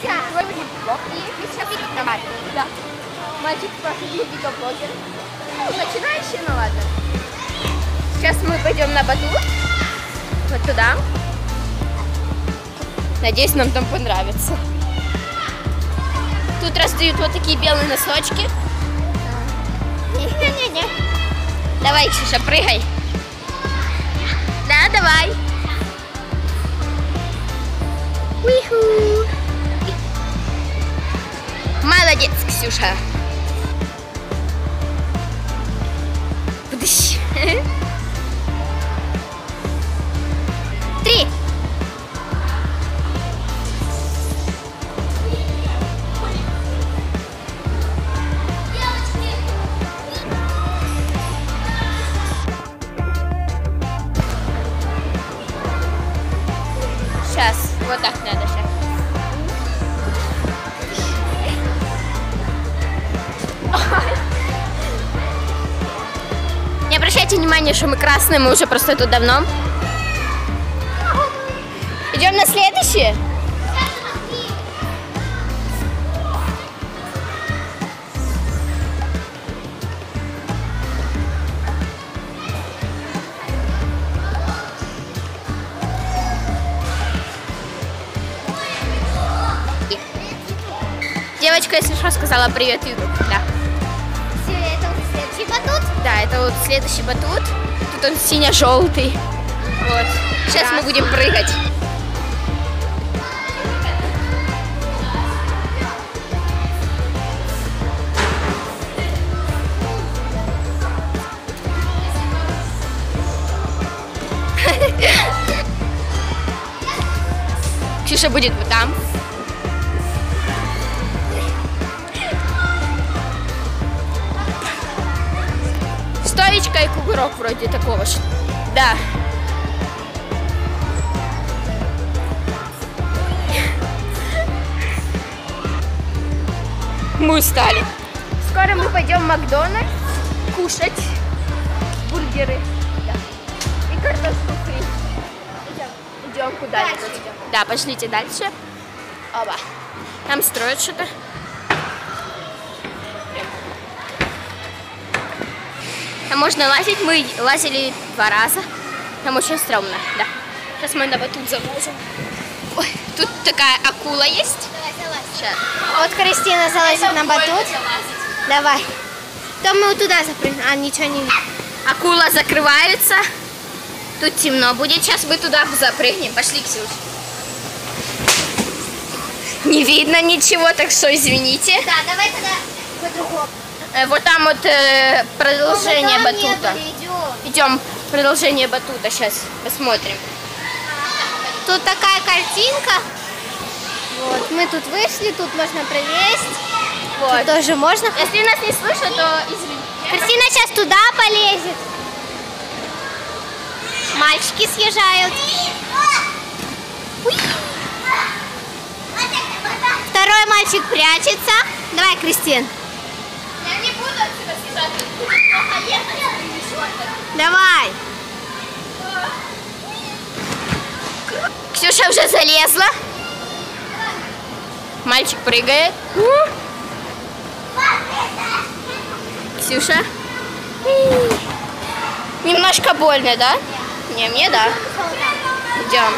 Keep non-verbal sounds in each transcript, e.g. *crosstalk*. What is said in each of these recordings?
Твой видеоблог. И мы сейчас мать. Да. Мальчик проходил видеоблогер. Ну, начинающий, ну ладно. Сейчас мы пойдем на батут. Вот туда. Надеюсь, нам там понравится. Тут раздают вот такие белые носочки. Не-не-не. Давай, Ксюша, прыгай. Да, давай. Уиху. Молодец, Ксюша. Три. Сейчас, вот так надо внимания, что мы красные, мы уже просто тут давно. Идем на следующее? Девочка, если что, сказала привет, YouTube. Да. Это вот следующий батут. Тут он сине-желтый. Вот. Сейчас мы будем прыгать. *laughs* Ксюша будет вот там. Стоечка и кувырок вроде такого же. Да. Мы устали. Скоро мы пойдем в Макдональдс кушать бургеры. Да. И картошку фри. Идем. Идем куда-нибудь. Да, пошлите дальше. Оба. Там строят что-то. Там можно лазить. Мы лазили два раза. Там очень стрёмно, да. Сейчас мы на батут залазим. Ой, тут такая акула есть. Давай, залазь. Сейчас. Вот Кристина залазит на батут. Давай. То мы вот туда запрыгнем. А, ничего не видно. Акула закрывается. Тут темно будет. Сейчас мы туда запрыгнем. Пошли, Ксюш. Не видно ничего, так что извините. Да, давай тогда по-другому. Э, Вот там вот э, продолжение не батута. были, идем. Идем продолжение батута. Сейчас посмотрим. Тут такая картинка. Вот, мы тут вышли, тут можно пролезть. Вот. Тут тоже можно. Если нас не слышно, то извини. Кристина сейчас туда полезет. Мальчики съезжают. Уи. Второй мальчик прячется. Давай, Кристин. Давай. Ксюша уже залезла. Мальчик прыгает. Ксюша. Немножко больно, да? Не, мне да. Идем.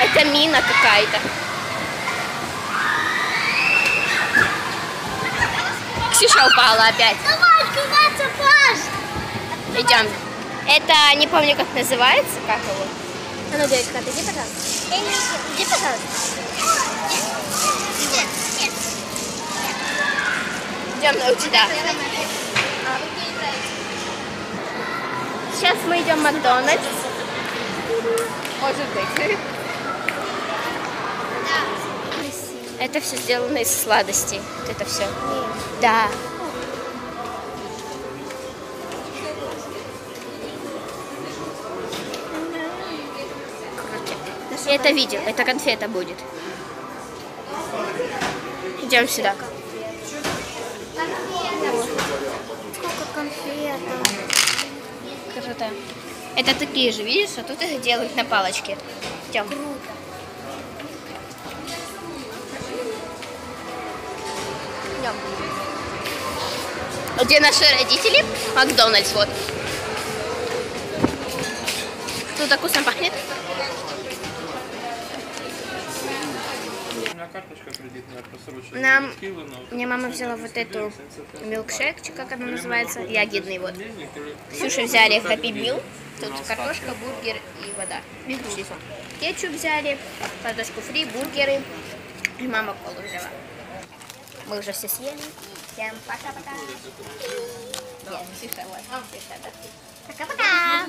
Это мина какая-то. Ксюша упала опять. Давай, открываться, Паш. Идем. Это не помню, как называется, как его. А ну, девочка, отойди, пожалуйста. Иди, пожалуйста. Идем на сюда. Сейчас мы идем в Макдональдс. Может быть. Это все сделано из сладостей. Вот это все. Да. Я это видел. Это конфета будет. Идем сюда. Сколько конфеток. Круто. Это такие же, видишь? А тут их делают на палочке. Идем. Круто. Идем. Где наши родители? Макдональдс, вот. Тут так вкусно пахнет. У меня карточка кредитная просрочена. Нам- Мне мама взяла вот эту милкшейк, как она называется, ягидный вот. Ксюша взяли Happy Meal. Тут картошка, бургер и вода. Кетчуп взяли, картошку фри, бургеры. И мама колу взяла. Мы уже все съели. Всем пока-пока. Пока-пока.